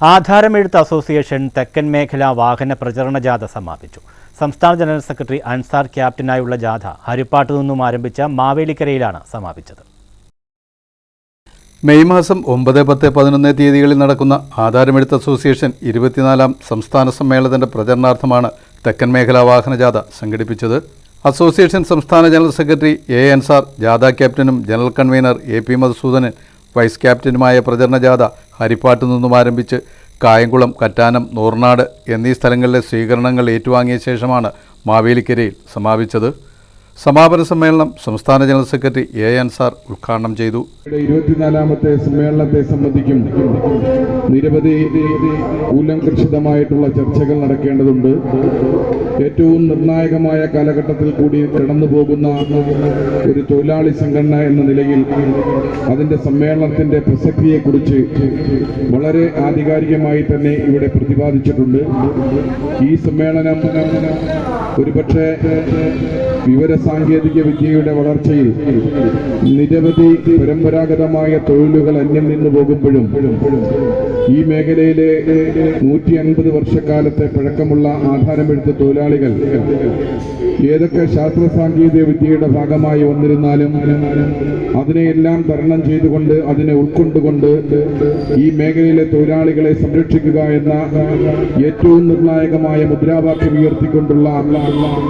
ആധാരമെഴുത്ത് association തെക്കൻ മേഖല വാഹന പ്രചരണ ജാഥ സമാപിച്ചു. സംസ്ഥാന ജനറൽ സെക്രട്ടറി അൻസാർ ക്യാപ്റ്റനായുള്ള ജാഥ ഹരിപ്പാട്ട് നിന്നും ആരംഭിച്ച മാവേലിക്കരയിലാണ് സമാപിച്ചത്. മെയ് മാസം ഒമ്പത് പത്ത് പതിനൊന്ന് തീയതികളിൽ നടക്കുന്ന ആധാരമെഴുത്ത് അസോസിയേഷൻ ഇരുപത്തിനാലാം സംസ്ഥാന സമ്മേളനത്തിന്റെ പ്രചരണാർത്ഥമാണ് തെക്കൻ മേഖലാ വാഹനജാഥ സംഘടിപ്പിച്ചത്. അസോസിയേഷൻ സംസ്ഥാന ജനറൽ സെക്രട്ടറി എ അൻസാർ ജാഥ ക്യാപ്റ്റനും general convener A P Madhusoodanan vice ക്യാപ്റ്റനുമായ പ്രചരണ ജാഥ ഹരിപ്പാട്ടു നിന്നും ആരംഭിച്ച് കായംകുളം കറ്റാനം നൂർനാട് എന്നീ സ്ഥലങ്ങളിലെ സ്വീകരണങ്ങൾ ഏറ്റുവാങ്ങിയ ശേഷമാണ് മാവേലിക്കരയിൽ സമാപിച്ചത്. സമാപന സമ്മേളനം സംസ്ഥാന ജനറൽ സെക്രട്ടറി എ അൻസാർ ഉദ്ഘാടനം ചെയ്തു. ഇരുപത്തിനാലാമത്തെ സമ്മേളനത്തെ സംബന്ധിക്കും നിരവധി കൂലംകർഷിതമായിട്ടുള്ള ചർച്ചകൾ നടക്കേണ്ടതുണ്ട്. ഏറ്റവും നിർണായകമായ കാലഘട്ടത്തിൽ കൂടി കടന്നു പോകുന്ന ഒരു തൊഴിലാളി സംഘടന എന്ന നിലയിൽ അതിന്റെ സമ്മേളനത്തിന്റെ പ്രസക്തിയെക്കുറിച്ച് വളരെ ആധികാരികമായി തന്നെ ഇവിടെ പ്രതിപാദിച്ചിട്ടുണ്ട്. ഈ സമ്മേളനം ഒരുപക്ഷെ വിവര സാങ്കേതിക വിദ്യയുടെ വളർച്ചയിൽ നിരവധി പരമ്പരാഗതമായ തൊഴിലുകൾ അന്യം നിന്ന് പോകുമ്പോഴും ഈ മേഖലയിലെ നൂറ്റി അൻപത് വർഷക്കാലത്തെ പഴക്കമുള്ള ആധാരമെടുത്ത തൊഴിലാളികൾ ഏതൊക്കെ ശാസ്ത്ര സാങ്കേതിക വിദ്യയുടെ ഭാഗമായി വന്നിരുന്നാലും അതിനെയെല്ലാം തരണം ചെയ്തുകൊണ്ട് അതിനെ ഉൾക്കൊണ്ടുകൊണ്ട് ഈ മേഖലയിലെ തൊഴിലാളികളെ സംരക്ഷിക്കുക എന്ന ഏറ്റവും നിർണായകമായ മുദ്രാവാക്യം ഉയർത്തിക്കൊണ്ടുള്ള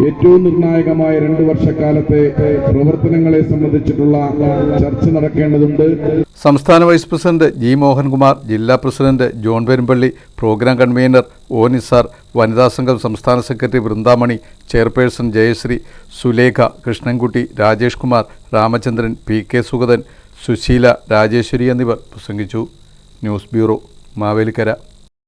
ഏറ്റവും നിർണായകമായ രണ്ടു വർഷക്കാലത്തെ പ്രവർത്തനങ്ങളെ സംബന്ധിച്ചിട്ടുള്ള ചർച്ച നടക്കേണ്ടതുണ്ട്. സംസ്ഥാന വൈസ് പ്രസിഡന്റ് ജി മോഹൻകുമാർ ജില്ലാ president John Perumpally programme convener O Nisar വനിതാ സംഘം സംസ്ഥാന secretary Vrindamani chairperson Jayasree Sulekha Krishnankutty Rajesh Kumar Ramachandran P K Sugathan Susheela Rajeswari എന്നിവർ പ്രസംഗിച്ചു. News bureau Mavelikkara.